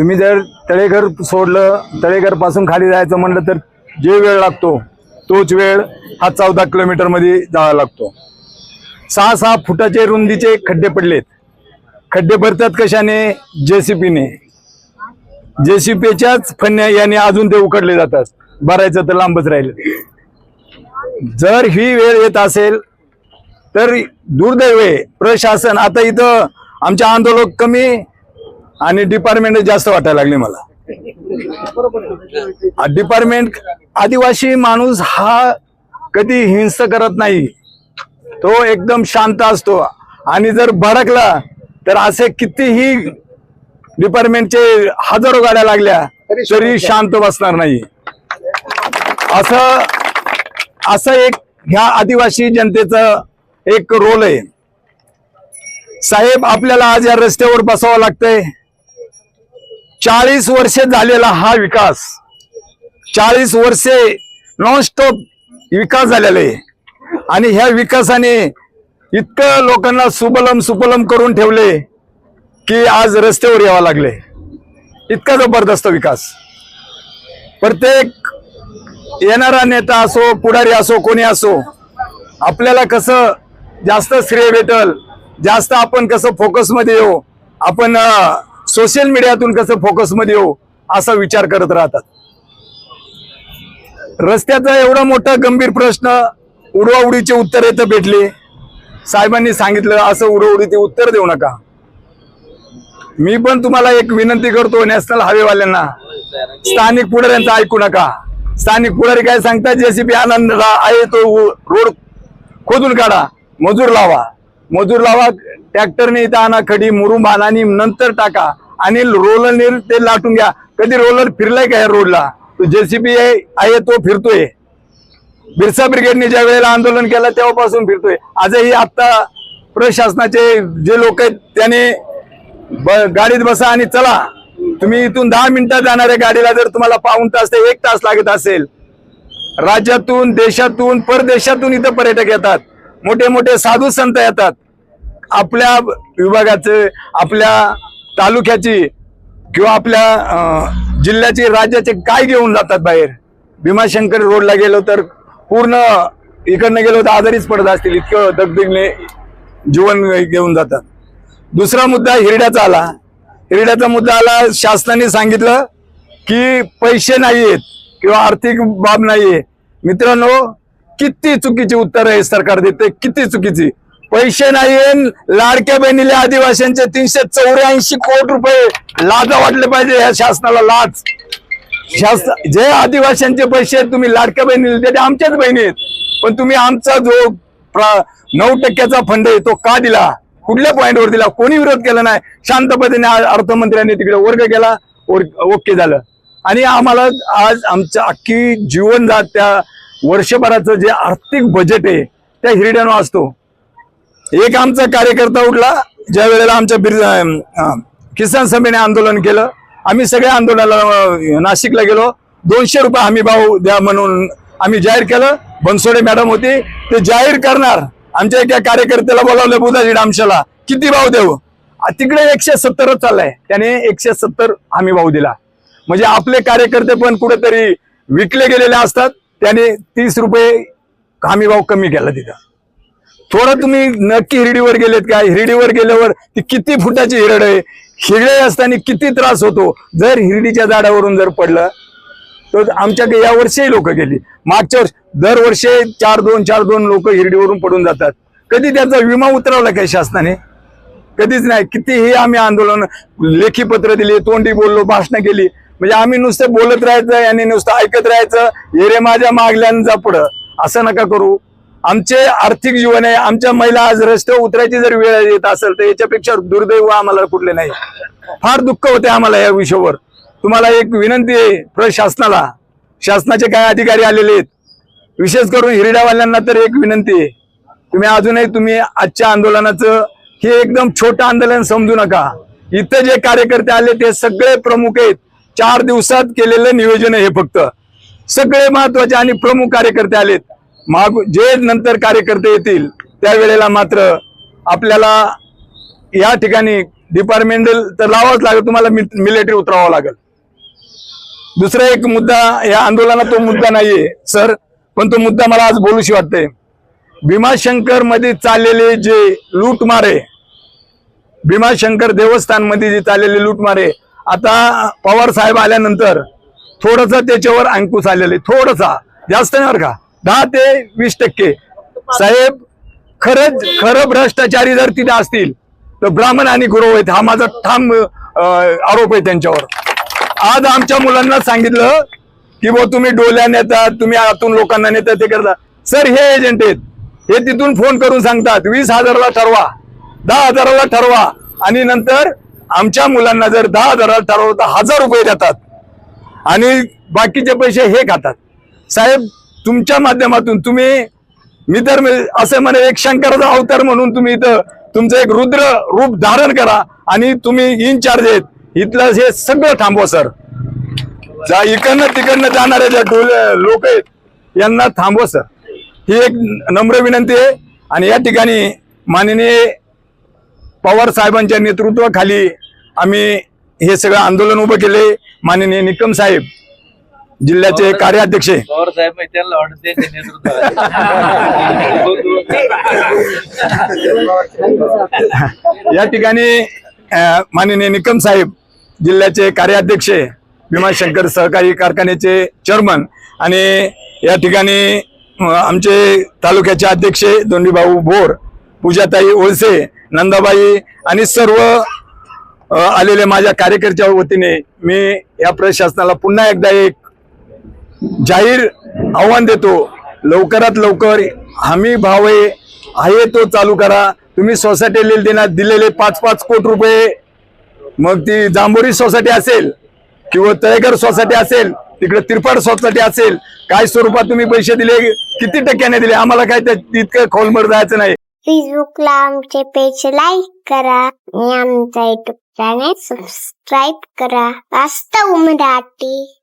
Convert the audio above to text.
तुम्ही जर तळेघर सोडलं तळेघरपासून खाली जायचं म्हणलं तर जे वेळ लागतो तोच वेळ हा चौदा किलोमीटरमध्ये जावा लागतो. सहा सहा फुटाचे रुंदीचे खड्डे पडलेत. खड्डे भरतात कशाने? जेसीपीने. जेसीपीच्याच फन्या याने अजून ते उकडले जातात. भरायचं तर लांबच राहिलं. जर ही वेळ येत असेल तर दुर्दैव प्रशासन आता इथं आमचे आंदोलक कमी आणि डिपार्टमेंट जास्त वाटायला लागले मला. डिपार्टमेंट आदिवासी माणूस हा कधी हिंस करत नाही. तो एकदम शांत असतो. आणि जर भडकला तर असे कितीही डिपार्टमेंटचे हजारो गाड्या लागल्या तरी शांत. बसणार नाही. असं असं एक ह्या आदिवासी जनतेचं एक रोल आहे. साहेब आपल्याला आज या रस्त्यावर बसावं लागतंय. चाळीस वर्षे झालेला हा विकास चाळीस वर्षे नॉनस्टॉप विकास झालेला आहे. आणि ह्या विकासाने इतकं लोकांना सुबलम सुपलम करून ठेवले की आज रस्त्यावर यावं लागले. इतका जबरदस्त विकास. प्रत्येक येणारा नेता असो पुढारी असो कोणी असो आपल्याला कसं जास्त श्रेय भेटल जास्त आपण कसं फोकसमध्ये येऊ आपण सोशल मीडियातून कसं फोकसमध्ये येऊ असा विचार करत राहतात. रस्त्याचा एवढा मोठा गंभीर प्रश्न उडवाउडीचे उत्तर येतं भेटले. साहेबांनी सांगितलं असं उडवडीचे उत्तर देऊ नका. मी पण तुम्हाला एक विनंती करतो नॅशनल हायवेवाल्यांना. स्थानिक पुढाऱ्यांचं ऐकू नका. स्थानिक पुढारी काय सांगतात जेसीबी आनंद आहे तो रोड खोदून काढा मजूर लावा. मजूर लावा ट्रॅक्टरने इथं आणा खडी मुरुम आणा आणि नंतर टाका. आणि रोलरने ते लाटून घ्या. कधी रोलर फिरलाय का या रोडला? तो जेसीबी आहे तो फिरतोय. बिरसा ब्रिगेडने ज्या वेळेला आंदोलन केलं तेव्हापासून फिरतोय. आजही आता प्रशासनाचे जे लोक आहेत त्याने गाडीत बसा आणि चला. तुम्ही इथून दहा मिनिटात जाणाऱ्या गाडीला जर तुम्हाला पाऊन तास ते एक तास लागत असेल राज्यातून देशातून परदेशातून इथं पर्यटक येतात. मोठे मोठे साधू संत येतात. आपल्या विभागाचे आपल्या तालुक्याची किंवा आपल्या जिल्ह्याची राज्याचे काय घेऊन जातात बाहेर? भीमाशंकर रोडला गेलो तर पूर्ण इकडनं गेलो तर आजारीच पडत असतील इतकं दगदगने जीवन घेऊन जातात. दुसरा मुद्दा हिरड्याचा आला. हिरड्याचा मुद्दा आला शासनाने सांगितलं की पैसे नाहीयेत किंवा आर्थिक बाब नाहीये. मित्रांनो किती चुकीची उत्तर आहे सरकार देते किती चुकीची? पैसे नाहीये लाडक्या बहिणीला आदिवासींचे तीनशे चौऱ्याऐंशी कोटी रुपये लाजा वाटले पाहिजे या शासनाला लाच. शासन जे आदिवासींचे पैसे तुम्ही लाडक्या बहिणीला त्या आमच्याच बहिणी आहेत. पण तुम्ही आमचा जो नऊ टक्क्याचा फंड आहे तो का दिला? कुठल्या पॉईंटवर दिला? कोणी विरोध केला नाही? शांतपद्धतीने आ- अर्थमंत्र्यांनी तिकडे वर्ग केला ओके झालं. आणि आम्हाला आज आमचं अख्खी जीवन जात त्या वर्षभराचं जे आर्थिक बजेट आहे त्या हिरड्यानं असतो एक आमचा कार्यकर्ता उठला ज्या वेळेला आमच्या बिर किसान सभेने आंदोलन केलं आम्ही सगळ्या आंदोलनाला नाशिकला गेलो. दोनशे रुपये हमी भाव द्या म्हणून आम्ही जाहीर केलं. बनसोडे मॅडम होते ते जाहीर करणार. आमच्या एका कार्यकर्त्याला बोलावलं बुधाजी डामशाला किती भाव देऊ? तिकडे एकशे सत्तरच चाललाय. त्याने एकशे सत्तर हमी भाव दिला. म्हणजे आपले कार्यकर्ते पण कुठेतरी विकले गेलेले असतात त्याने तीस रुपये हमी भाव कमी केला तिथं. थोडं तुम्ही नक्की हिरडीवर गेलेत का? हिरडीवर गेल्यावर ती किती फुटाची हिरड आहे? हिरडे असताना किती त्रास होतो? जर हिरडीच्या झाडावरून जर पडलं तर आमच्याकडे या वर्षी लोक गेली. मागच्या वर्ष दरवर्षी चार दोन चार दोन लोक हिरडीवरून पडून जातात. कधी त्याचा विमा उतरवला काय शासनाने? कधीच नाही. कितीही आम्ही आंदोलन लेखी पत्र दिली तोंडी बोललो भाषणं केली म्हणजे आम्ही नुसतं बोलत राहायचं आणि नुसतं ऐकत राहायचं हे रे माझ्या मागल्यांचा पुढं. असं नका करू. आमचे आर्थिक जीवन आहे आमच्या महिला आज रस्त्यावर उतरायची जर वेळ येत असेल तर याच्यापेक्षा दुर्दैव आम्हाला कुठले नाही. फार दुःख होते आम्हाला या विषयावर. तुम्हाला एक विनंती आहे प्रशासनाला. शासनाचे काय अधिकारी आलेले आहेत. विशेष करून हिरड्यावाल्यांना तर एक विनंती आहे. तुम्ही अजूनही तुम्ही आजच्या आंदोलनाचं हे एकदम छोटं आंदोलन समजू नका. इथं जे कार्यकर्ते आले ते सगळे प्रमुख आहेत. चार दिवसात केलेलं नियोजन आहे हे फक्त. सगळे महत्त्वाचे आणि प्रमुख कार्यकर्ते आलेत. माग जे नंतर कार्यकर्ते येतील त्यावेळेला मात्र आपल्याला या ठिकाणी डिपार्टमेंटल तर लावावंच लागेल तुम्हाला मिलिटरी उतरावं लागेल. दुसरा एक मुद्दा या आंदोलनात तो मुद्दा नाहीये सर पण तो मुद्दा मला आज बोलूशी वाटतंय. भीमाशंकरमध्ये चाललेले जे लूटमारे भीमाशंकर देवस्थानमध्ये जे चाललेले लूटमारे आता पवार साहेब आल्यानंतर थोडस त्याच्यावर अंकुश आलेले थोडसा. जास्त नाही बरं का? दहा ते वीस टक्के. साहेब खरंच खरं भ्रष्टाचारी जर तिथे असतील तर ब्राह्मण आणि गुरु आहेत हा माझा ठाम आरोप आहे त्यांच्यावर. आज आमच्या मुलांना सांगितलं की बो तुम्ही डोल्या नेता तुम्ही आतून लोकांना नेता ते करता. सर हे एजंट आहेत. हे तिथून फोन करून सांगतात वीस हजाराला ठरवा दहा हजाराला ठरवा. आणि नंतर आमच्या मुलांना जर दहा हजाराला ठरवलं तर हजार रुपये देतात. आणि बाकीचे पैसे हे खातात. साहेब तुमच्या माध्यमातून तुम्ही मी तर असे म्हणे एक शंकराचा अवतार म्हणून तुम्ही इथं तुमचं एक रुद्र रूप धारण करा आणि तुम्ही इनचार्ज आहेत. इथलं हे सगळं थांबवा सर जा इकडनं तिकडनं जाणारे ज्या लोक आहेत यांना थांबवा सर ही एक नम्र विनंती आहे. आणि या ठिकाणी माननीय पवार साहेबांच्या नेतृत्वाखाली आम्ही हे सगळं आंदोलन उभं केले माननीय निकम साहेब जिल्ह्याचे कार्याध्यक्ष. पवार साहेब माहिती त्यांना या ठिकाणी माननीय निकम साहेब जिल्ह्याचे कार्याध्यक्ष भीमाशंकर सहकारी कारखान्याचे चेअरमन आणि या ठिकाणी आमचे तालुक्याचे अध्यक्ष दोंडीभाऊ भोर पूजाताई ओळसे नंदाबाई आणि सर्व आलेले माझ्या कार्यकर्त्या वतीने मी या प्रशासनाला पुन्हा एकदा एक जाहीर आव्हान देतो. लवकरात लवकर हमी भाव आहे तो चालू करा. तुम्ही सोसायटी देण्यात दिलेले पाच पाच कोटी रुपये. मग ती जांभोरी सोसायटी असेल किंवा तळेकर सोसायटी असेल तिकडे तिरपाड सोसायटी असेल काय स्वरूपात तुम्ही पैसे दिले किती टक्क्याने दिले आम्हाला काय तितकं खोलमर जायचं नाही. फेसबुकला आमचे पेज लाईक करा आणि आमचा युट्यूब चॅनेल सबस्क्राईब करा. वास्तव मराठी.